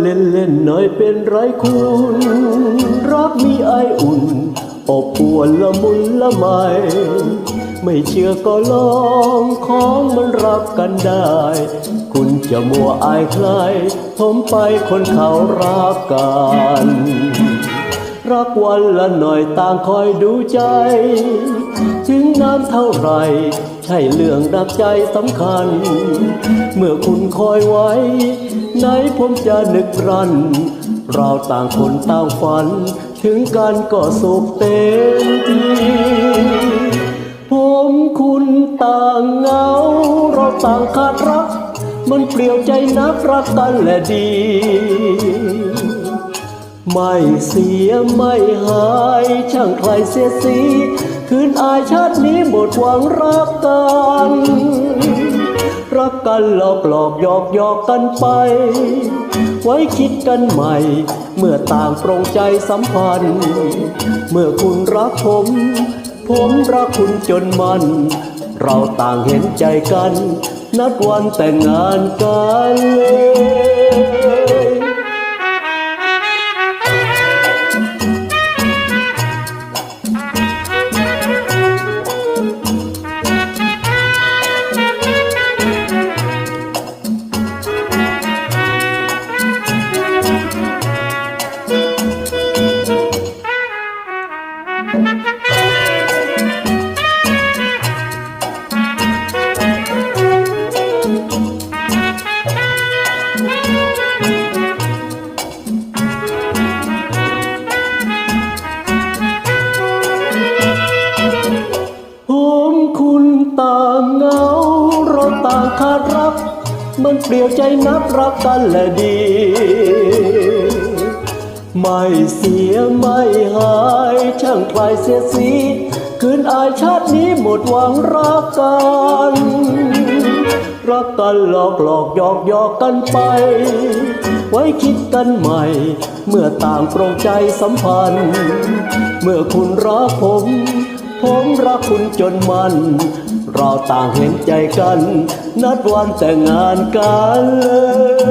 เล่นเล่นหน่อยเป็นไรคุณ รักมีไออุ่น อบอวนละมุนละไม ไม่เชื่อก็ลองของมันรักกันได้ คุณจะมัวอายใครผมไปคนเขารักกันรักวันละหน่อยต่างคอยดูใจ ถึงนานเท่าไร ใช่เรื่องดักใจสำคัญ เมื่อคุณคอยไว้ ไหนผมจะนึกรัน เราต่างคนต่างฝัน ถึงกันก็สุขเต็มที่ผมคุณต่างเหงา เราต่างขาดรัก มันเปลี่ยวใจนักรักกันและดี ไม่เสียไม่หายช่างใครเสียสี คืนอายชาตินี้หมดหวังรักกัน รักกันหลอกหลอกหยอกหยอกกันไป ไว้คิดกันใหม่ เมื่อต่างปรงใจสัมพันธ์ เมื่อคุณรักผม ผมรักคุณจนมัน เราต่างเห็นใจกัน นัดวันแต่งงานกันเลย เราต่างขาดรัก มันเปลี่ยวใจนักรักกันและดี ไม่เสียไม่หายช่างใครเสียสีคืนอายชาตินี้หมดหวังรักกันรักกันหลอกหลอกหยอกหยอกกันไป ไว้คิดกันใหม่ เมื่อต่างปรงใจสัมพันธ์ เมื่อคุณรักผม ผมรักคุณจนมัน เราต่างเห็นใจกัน นัดวันแต่งงานกันเลย